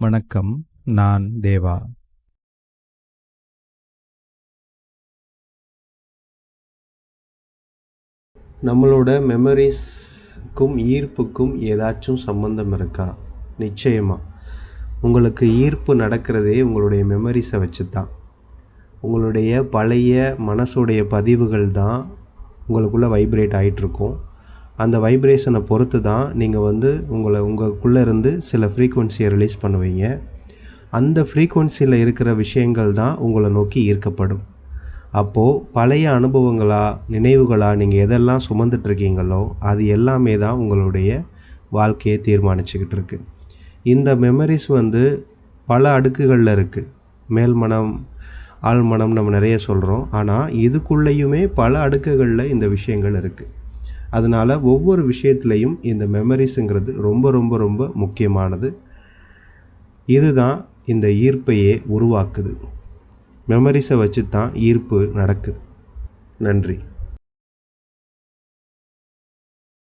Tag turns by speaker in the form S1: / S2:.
S1: வணக்கம் நான் தேவா.
S2: நம்மளோட மெமரிஸ்க்கும் ஈர்ப்புக்கும் ஏதாச்சும் சம்மந்தம் இருக்கா? நிச்சயமாக உங்களுக்கு ஈர்ப்பு நடக்கிறதே உங்களுடைய மெமரிஸை வச்சு தான் உங்களுடைய பழைய மனசுடைய பதிவுகள் தான் உங்களுக்குள்ளே வைப்ரேட் ஆகிட்ருக்கும் அந்த வைப்ரேஷனை பொறுத்து தான் நீங்கள் வந்து உங்களை உங்களுக்குள்ளே இருந்து சில ஃப்ரீக்குவென்சியை ரிலீஸ் பண்ணுவீங்க. அந்த ஃப்ரீக்குவென்சியில் இருக்கிற விஷயங்கள் தான் உங்களை நோக்கி ஈர்க்கப்படும். அப்போது பழைய அனுபவங்களா நினைவுகளா நீங்கள் எதெல்லாம் சுமந்துட்டுருக்கீங்களோ அது எல்லாமே தான் உங்களுடைய வாழ்க்கையை தீர்மானிச்சுக்கிட்டு இருக்கு. இந்த மெமரிஸ் வந்து பல அடுக்குகளில் இருக்குது மேல்மனம் ஆழ்மனம் நம்ம நிறைய சொல்கிறோம் ஆனால் இதுக்குள்ளேயுமே பல அடுக்குகளில் இந்த விஷயங்கள் இருக்குது அதனால் ஒவ்வொரு விஷயத்துலையும் இந்த மெமரிஸுங்கிறது ரொம்ப ரொம்ப ரொம்ப முக்கியமானது. இதுதான் இந்த ஈர்ப்பையே உருவாக்குது. மெமரிஸை வச்சு தான் ஈர்ப்பு நடக்குது. நன்றி.